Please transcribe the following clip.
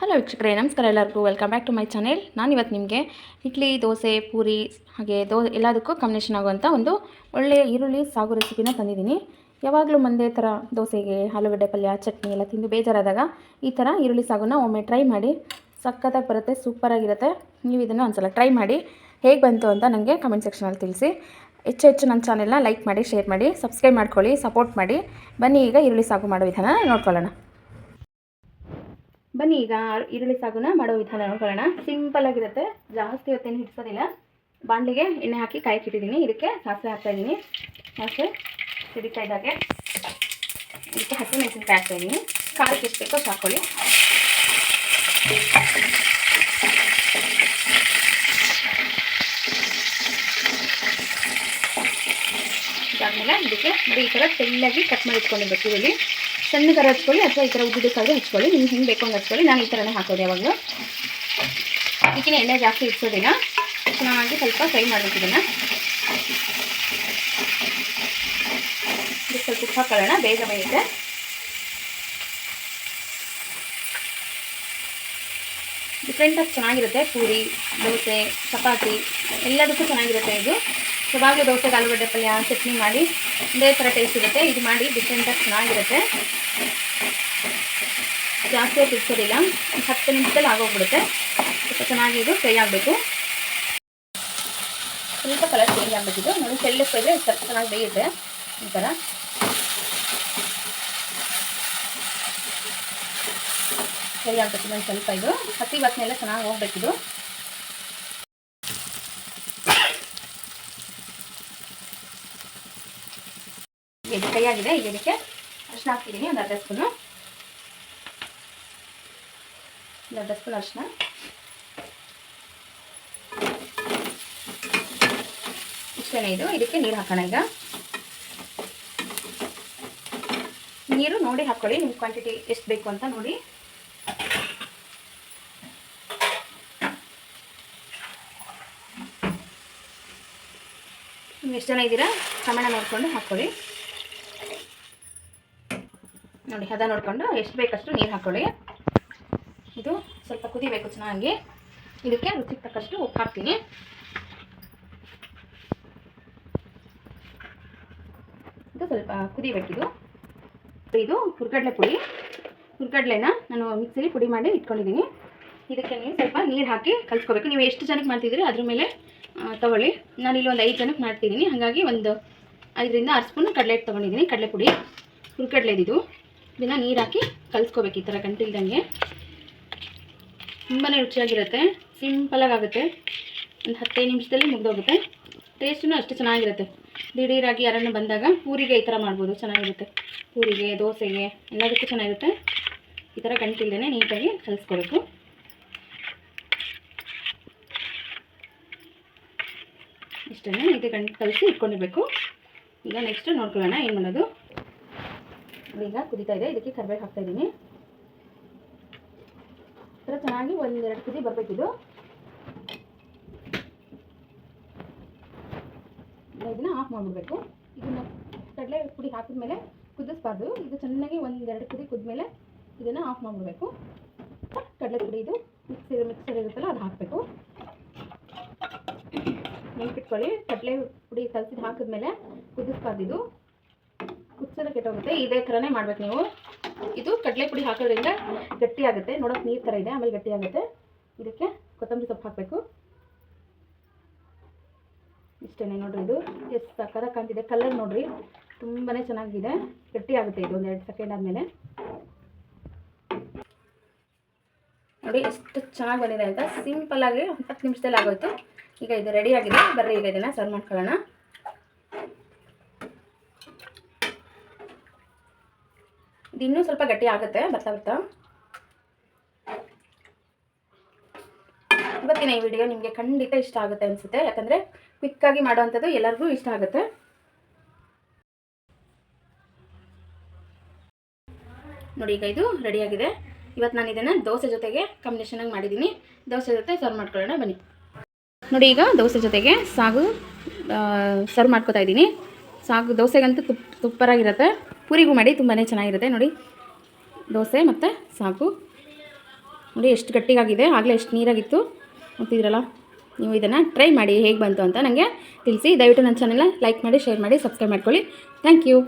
Hello ವೀಕ್ಷಕರೇ, ನಮಸ್ಕಾರ ಎಲ್ಲರಿಗೂ. Welcome back to my channel ನಾನಿವತ್ತು ನಿಮಗೆ ಇಡ್ಲಿ, ದೋಸೆ, ಪೂರಿ, ಹಾಗೆ ದೋ, ಎಲ್ಲದಕ್ಕೂ ಕಾಂಬಿನೇಷನ್ ಆಗುವಂಥ ಒಂದು ಒಳ್ಳೆಯ ಈರುಳ್ಳಿ, ಸಾಗು ರೆಸಿಪಿನ ತಂದಿದ್ದೀನಿ. ಯಾವಾಗಲೂ ಒಂದೇ ಥರ ದೋಸೆಗೆ ಆಲೂಗಡ್ಡೆ ಪಲ್ಯ, ಚಟ್ನಿ ಎಲ್ಲ ತಿಂದು ಬೇಜಾರಾದಾಗ ಈ ಥರ ಈರುಳ್ಳಿ, ಸಾಗುನ ಒಮ್ಮೆ ಟ್ರೈ ಮಾಡಿ ಸಖತ್ತಾಗಿ ಬರುತ್ತೆ ಸೂಪರಾಗಿರುತ್ತೆ ನೀವು ಇದನ್ನು ಒಂದ್ಸಲ ಟ್ರೈ ಮಾಡಿ ಹೇಗೆ ಬಂತು ಅಂತ ನನಗೆ ಕಮೆಂಟ್ ಸೆಕ್ಷನಲ್ಲಿ ತಿಳಿಸಿ. ಹೆಚ್ಚು ಹೆಚ್ಚು ನನ್ನ ಚಾನೆಲ್ನ ಲೈಕ್ ಮಾಡಿ ಶೇರ್ ಮಾಡಿ ಸಬ್ಸ್ಕ್ರೈಬ್ ಮಾಡ್ಕೊಳ್ಳಿ ಸಪೋರ್ಟ್ ಮಾಡಿ. ಬನ್ನಿ ಈಗ ಈರುಳ್ಳಿ, ಸಾಗು ಮಾಡೋ ವಿಧಾನ ನೋಡ್ಕೊಳ್ಳೋಣ. ಬನ್ನಿ, ಈಗ ಈರುಳ್ಳಿ ಸಾಗುನ ಮಾಡೋ ವಿಧಾನ ನೋಡ್ಕೊಳ್ಳೋಣ. ಸಿಂಪಲ್ ಆಗಿರುತ್ತೆ, ಜಾಸ್ತಿ ಹೊತ್ತೇನು ಹಿಡಿಸೋದಿಲ್ಲ. ಬಾಣಲಿಗೆ ಎಣ್ಣೆ ಹಾಕಿ ಕಾಯಕ್ಕಿಟ್ಟಿದ್ದೀನಿ ಇದಕ್ಕೆ ಸಾಸಿವೆ ಹಾಕ್ತಾ ಇದ್ದೀನಿ. ಸಾಸಿವೆ ಸಿಡಿತಾ ಇದ್ದಾಗೆ. ಇದಕ್ಕೆ ಹಸಿ ಮೆಣಸಿನ್ಕಾಯಿ ಹಾಕ್ತಾ ಇದ್ದೀನಿ. ಖಾರಕ್ಕೆ ಎಷ್ಟು ಬೇಕೋ ಸಾಕೊಳ್ಳಿ ಇದಾದ್ಮೇಲೆ ಇದಕ್ಕೆ ಬರೀ ಈ ಥರ ತೆಳ್ಳಾಗಿ ಕಟ್ ಮಾಡಿ ಇಟ್ಕೊಂಡಿರ್ಬೇಕು ಈರುಳ್ಳಿ ಸಣ್ಣ ಥರ ಹಚ್ಕೊಳ್ಳಿ ಅಥವಾ ಈ ಥರ ಉದ್ದುದಕ್ಕಾದ್ರೆ ಹಚ್ಕೊಳ್ಳಿ. ನಿಮ್ಗೆ ಹೆಂಗೆ ಬೇಕು ಹಂಗೆ ಹಚ್ಕೊಳ್ಳಿ. ನಾನು ಈ ಥರನೇ ಹಾಕೋದು ಯಾವಾಗಲೂ ಇದಕ್ಕಿನ ಎಣ್ಣೆ ಜಾಸ್ತಿ ಇಡ್ಸೋದಿಲ್ಲ. ಚೆನ್ನಾಗಿ ಸ್ವಲ್ಪ ಫ್ರೈ ಮಾಡಬೇಕು ಇದನ್ನು. ಸ್ವಲ್ಪ ಉಪ್ಪು ಹಾಕೊಳ್ಳೋಣ. ಬೇಗ ಬೇಯುತ್ತೆ. ಡಿಫ್ರೆಂಟಾಗಿ ಚೆನ್ನಾಗಿರುತ್ತೆ. ಪೂರಿ, ದೋಸೆ, ಚಪಾತಿ, ಎಲ್ಲದಕ್ಕೂ ಚೆನ್ನಾಗಿರುತ್ತೆ ಇದು. ಯಾವಾಗಲೂ ದೋಸೆ, ಆಲೂಗಡ್ಡೆ ಪಲ್ಯ, ಚಟ್ನಿ ಮಾಡಿ ಒಂದೇ ಥರ ಟೇಸ್ಟ್ ಇರುತ್ತೆ ಇದು ಮಾಡಿ ಡಿಫ್ರೆಂಟಾಗಿ ಚೆನ್ನಾಗಿರುತ್ತೆ. ಜಾಸ್ತಿ ತಿರ್ಸೋದಿಲ್ಲ. ಹತ್ತು ನಿಮಿಷದಲ್ಲಿ ಆಗೋಗ್ಬಿಡುತ್ತೆ. ಸ್ವಲ್ಪ ಚೆನ್ನಾಗಿ ಇದು ಫ್ರೈ ಆಗಬೇಕು. ಸ್ವಲ್ಪ ಕಲರ್ ಚೇಂಜ್ ಇದು ನೋಡಿ ತೆಳ್ಳಗೆ ಫ್ರೈ ಸ್ವಲ್ಪ ಚೆನ್ನಾಗಿ ಬೇಯುತ್ತೆ. ಈ ಥರ ಫ್ರೈ ಆಗಬೇಕು ಸ್ವಲ್ಪ ಇದು. ಹಸಿ ವಾಸನೆ ಚೆನ್ನಾಗಿ ಹೋಗ್ಬೇಕಿದು ಇದು ಕೈ ಆಗಿದೆ ಈಗ ಇದಕ್ಕೆ ಅರಿಶಿನ ಹಾಕ್ತಿದ್ದೀನಿ ಒಂದು ಅರ್ಧ ಸ್ಪೂನು. ಒಂದು ಅರ್ಧ ಸ್ಪೂನ್ ಅರಿಶಿನ ಇಷ್ಟೇ ಇದು, ಇದಕ್ಕೆ ನೀರು ಹಾಕೋಣ ಈಗ. ನೀರು ನೋಡಿ ಹಾಕ್ಕೊಳ್ಳಿ ನಿಮ್ಮ ಕ್ವಾಂಟಿಟಿ ಎಷ್ಟು ಬೇಕು ಅಂತ ನೋಡಿ. ನೀವು ಎಷ್ಟು ಜನ ಇದ್ದೀರಾ? ಪ್ರಮಾಣ ನೋಡಿಕೊಂಡು ಹಾಕ್ಕೊಳ್ಳಿ ನೋಡಿ, ಹದ ನೋಡಿಕೊಂಡು ಎಷ್ಟು ಬೇಕಷ್ಟು ನೀರು ಹಾಕ್ಕೊಳ್ಳಿ ಇದು ಸ್ವಲ್ಪ ಕುದಿಬೇಕು ಚೆನ್ನಾಗಿ. ಇದಕ್ಕೆ ರುಚಿಗೆ ತಕ್ಕಷ್ಟು ಉಪ್ಪು ಹಾಕ್ತೀನಿ. ಇದು ಸ್ವಲ್ಪ ಕುದಿಬೇಕಿದು. ಇದು ಹುರ್ಗಡ್ಲೆ ಪುಡಿ. ಹುರ್ಗಡ್ಲೆನ ನಾನು ಮಿಕ್ಸಿಲಿ ಪುಡಿ ಮಾಡಿ ಇಟ್ಕೊಂಡಿದ್ದೀನಿ. ಇದಕ್ಕೆ ನೀವು ಸ್ವಲ್ಪ ನೀರು ಹಾಕಿ ಕಲಿಸ್ಕೋಬೇಕು. ನೀವು ಎಷ್ಟು ಜನಕ್ಕೆ ಮಾಡ್ತಿದ್ದೀರಿ ಅದ್ರ ಮೇಲೆ ತೊಗೊಳ್ಳಿ. ನಾನಿಲ್ಲಿ ಒಂದು ಐದು ಜನಕ್ಕೆ ಮಾಡ್ತಿದ್ದೀನಿ. ಹಾಗಾಗಿ ಒಂದು ಐದರಿಂದ ಆರು ಸ್ಪೂನ್ ಕಡಲೆ ತೊಗೊಂಡಿದ್ದೀನಿ. ಕಡಲೆ ಪುಡಿ. ಹುರ್ಗಡ್ಲೆದಿದು. ಇದನ್ನು ನೀರು ಹಾಕಿ ಕಲಿಸ್ಕೋಬೇಕು ಈ ಥರ ಗಂಟಿಲ್ದಂಗೆ. ತುಂಬಾ ರುಚಿಯಾಗಿರುತ್ತೆ. ಸಿಂಪಲಾಗಿ ಆಗುತ್ತೆ ಒಂದು ಹತ್ತೈದು ನಿಮಿಷದಲ್ಲಿ ಮುಗಿದೋಗುತ್ತೆ. ಟೇಸ್ಟೂ ಅಷ್ಟು ಚೆನ್ನಾಗಿರುತ್ತೆ. ದಿಢೀರಾಗಿ ಯಾರನ್ನು ಬಂದಾಗ ಪೂರಿಗೆ ಈ ಥರ ಮಾಡ್ಬೋದು, ಚೆನ್ನಾಗಿರುತ್ತೆ. ಪೂರಿಗೆ, ದೋಸೆಗೆ, ಎಲ್ಲದಕ್ಕೂ ಚೆನ್ನಾಗಿರುತ್ತೆ. ಈ ಥರ ಗಂಟಿಲ್ದೇ ನೀಟಾಗಿ ಕಲಿಸ್ಕೊಬೇಕು. ಇಷ್ಟನ್ನು ಇದು ಗಂಟು ಕಲಿಸಿ ಇಟ್ಕೊಂಡಿರ್ಬೇಕು. ಈಗ ನೆಕ್ಸ್ಟ್ ನೋಡ್ಕೊಳ್ಳೋಣ ಏನು ಮಾಡೋದು. ಈಗ ಕುದೀತಾ ಇದೆ. ಇದಕ್ಕೆ ಕರಿಬೇವು ಹಾಕ್ತಾ ಇದ್ದೀನಿ. ಥರ ಚೆನ್ನಾಗಿ ಒಂದೆರಡು ಕುದಿ ಬರಬೇಕಿದು. ಇದನ್ನ ಆಫ್ ಮಾಡಿಬಿಡ್ಬೇಕು. ಇದನ್ನು ಕಡಲೆ ಪುಡಿ ಹಾಕಿದ ಮೇಲೆ ಕುದಿಸ್ಬಾರ್ದು. ಇದು ಚೆನ್ನಾಗಿ ಒಂದೆರಡು ಕುದಿ ಕುದ್ಮೇಲೆ ಇದನ್ನು ಆಫ್ ಮಾಡಿಬಿಡ್ಬೇಕು. ಕಡಲೆ ಪುಡಿ ಇದು ಮಿಕ್ಸಿ ಮಿಕ್ಸರ್ ಇರುತ್ತಲ್ಲ, ಅದು ಹಾಕಬೇಕು. ನೆನ್ಪಿಟ್ಕೊಳ್ಳಿ. ಕಡಲೆ ಪುಡಿ ಕಲಸಿದ್ದು ಹಾಕಿದ್ಮೇಲೆ ಕುದಿಸ್ಬಾರ್ದು ಇದು. ಕುದಿಸೋದು ಕೆಟ್ಟೋಗುತ್ತೆ ಇದೇ ಥರನೇ ಮಾಡ್ಬೇಕು ನೀವು. ಇದು ಕಡಲೆ ಪುಡಿ ಹಾಕೋದ್ರಿಂದ ಗಟ್ಟಿ ಆಗುತ್ತೆ. ನೋಡೋಕೆ ನೀರು ಥರ ಇದೆ, ಆಮೇಲೆ ಗಟ್ಟಿ ಆಗುತ್ತೆ. ಇದಕ್ಕೆ ಕೊತ್ತಂಬರಿ ಸೊಪ್ಪು ಹಾಕಬೇಕು. ಇಷ್ಟೇ ನೋಡ್ರಿ ಇದು. ಎಷ್ಟು ಸಕ್ಕರ ಕಾಣ್ತಿದೆ. ಕಲರ್ ನೋಡ್ರಿ. ತುಂಬಾ ಚೆನ್ನಾಗಿದೆ. ಗಟ್ಟಿ ಆಗುತ್ತೆ ಇದು ಒಂದು ಎರಡು ಸೆಕೆಂಡ್ ಆದಮೇಲೆ. ನೋಡಿ, ಎಷ್ಟು ಚೆನ್ನಾಗಿ ಬಂದಿದೆ ಅಂತ. ಸಿಂಪಲ್ಲಾಗಿ ಹತ್ತು ನಿಮಿಷದಲ್ಲಿ ಆಗೋಯ್ತು. ಈಗ ಇದು ರೆಡಿ ಆಗಿದೆ. ಬರ್ರಿ, ಈಗ ಇದನ್ನು ಸರ್ವ್ ಮಾಡ್ಕೊಳ್ಳೋಣ. ಇನ್ನೂ ಸ್ವಲ್ಪ ಗಟ್ಟಿ ಆಗುತ್ತೆ, ಬರ್ತಾ ಬರ್ತಾ. ಇವತ್ತಿನ ಈ ವಿಡಿಯೋ ನಿಮಗೆ ಖಂಡಿತ ಇಷ್ಟ ಆಗುತ್ತೆ ಅನಿಸುತ್ತೆ. ಯಾಕಂದರೆ ಕ್ವಿಕ್ಕಾಗಿ ಮಾಡೋವಂಥದ್ದು ಎಲ್ಲರಿಗೂ ಇಷ್ಟ ಆಗುತ್ತೆ. ನೋಡಿ ಈಗ ಇದು ರೆಡಿಯಾಗಿದೆ ಇವತ್ತು ನಾನು ಇದನ್ನು ದೋಸೆ ಜೊತೆಗೆ ಕಾಂಬಿನೇಷನಾಗಿ ಮಾಡಿದ್ದೀನಿ ದೋಸೆ ಜೊತೆ ಸರ್ವ್ ಮಾಡ್ಕೊಳ್ಳೋಣ, ಬನ್ನಿ. ನೋಡಿ ಈಗ ದೋಸೆ ಜೊತೆಗೆ ಸಾಗು ಸರ್ವ್ ಮಾಡ್ಕೋತಾ ಇದ್ದೀನಿ ಸಾಗು ದೋಸೆಗಂತೂ ತುಪ್ ಸೂಪರಾಗಿರುತ್ತೆ ಪೂರಿಗೂ ಮಾಡಿ ತುಂಬಾ ಚೆನ್ನಾಗಿರುತ್ತೆ. ನೋಡಿ, ದೋಸೆ ಮತ್ತು ಸಾಗು. ನೋಡಿ, ಎಷ್ಟು ಗಟ್ಟಿಗಾಗಿದೆ. ಆಗಲೇ ಎಷ್ಟು ನೀರಾಗಿತ್ತು. ಗೊತ್ತಿದ್ರಲ್ಲ ನೀವು ಇದನ್ನು ಟ್ರೈ ಮಾಡಿ ಹೇಗೆ ಬಂತು ಅಂತ ನನಗೆ ತಿಳಿಸಿ. ದಯವಿಟ್ಟು ನನ್ನ ಚಾನೆಲ್ನ ಲೈಕ್ ಮಾಡಿ ಶೇರ್ ಮಾಡಿ ಸಬ್ಸ್ಕ್ರೈಬ್ ಮಾಡ್ಕೊಳ್ಳಿ. Thank you